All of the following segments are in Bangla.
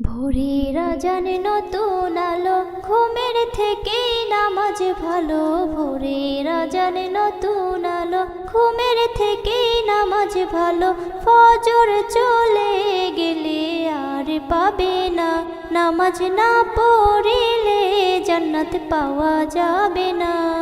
ভোরেরা জানে নতুন আলো, ঘুমের থেকে নামাজ ভালো। ভোরেরা জানে নতুন আলো, ঘুমের থেকে নামাজ ভালো। ফজর চলে গেলে আর পাবে না। নামাজ না পড়িলে জান্নাত পাওয়া যাবে না।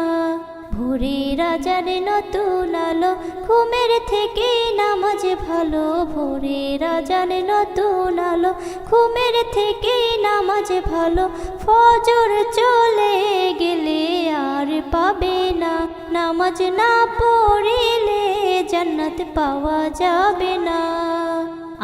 ভোরেরা জানে নতুন আলো, ঘুমের থেকে নামাজ ভালো। ভোরেরা জানে নতুন আলো, ঘুমের থেকে নামাজ ভালো। ফজর চলে গেলে আর পাবে না। নামাজ না পড়িলে জান্নাত পাওয়া যাবে না।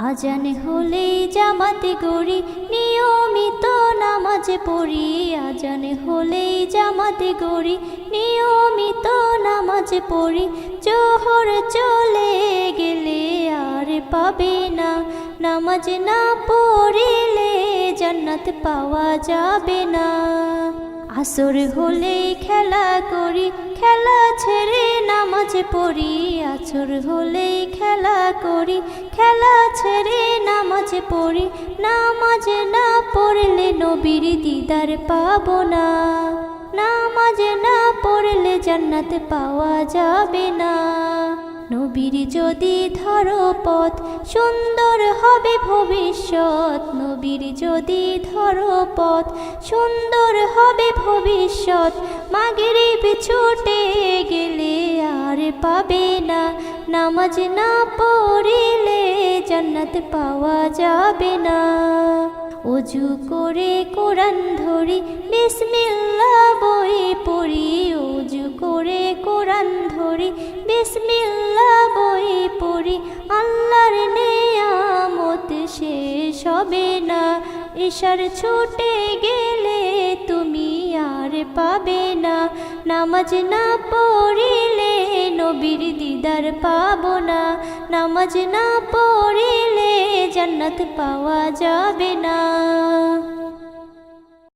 আজান হলে জামাতে গড়ি নিয়মিত নামাজ পড়ি। আজান হলে জামাতে গড়ি নিয়মিত নামাজ পড়ি। জোহর চলে গেলে আর পাবে না। নামাজ না পড়িলে জান্নাত পাওয়া যাবে না। আসর হলে খেলা করি, খেলা ছেড়ে নামাজ পড়ি আসর হলে খেলা করি। খেলা ছেড়ে নামাজ পড়ি, নামাজ না পড়লে নবীর দিদার পাবো না। নামাজ না পড়লে জান্নাত পাওয়া যাবে না। নবীর যদি ধরো পথ, সুন্দর হবে ভবিষ্যৎ। নবীর যদি ধরো পথ, সুন্দর হবে ভবিষ্যৎ। মাগরিব ছুটে গেলে পাবে না। নামাজ না পড়িলে জান্নাত পাওয়া যাবে না। অজু করে কোরআন ধরি বিসমিল্লা বই পড়ি। অজু করে কোরআন ধরি বিসমিল্লা বই পড়ি। আল্লাহর নেয়ামত শেষ হবে না। ঈশার ছুটে গেলে তুমি আর পাবে না। নামাজ না পড়িলে নবীর দিদার পাবো না। নামাজ না পড়িলে জান্নাত পাওয়া যাবে না।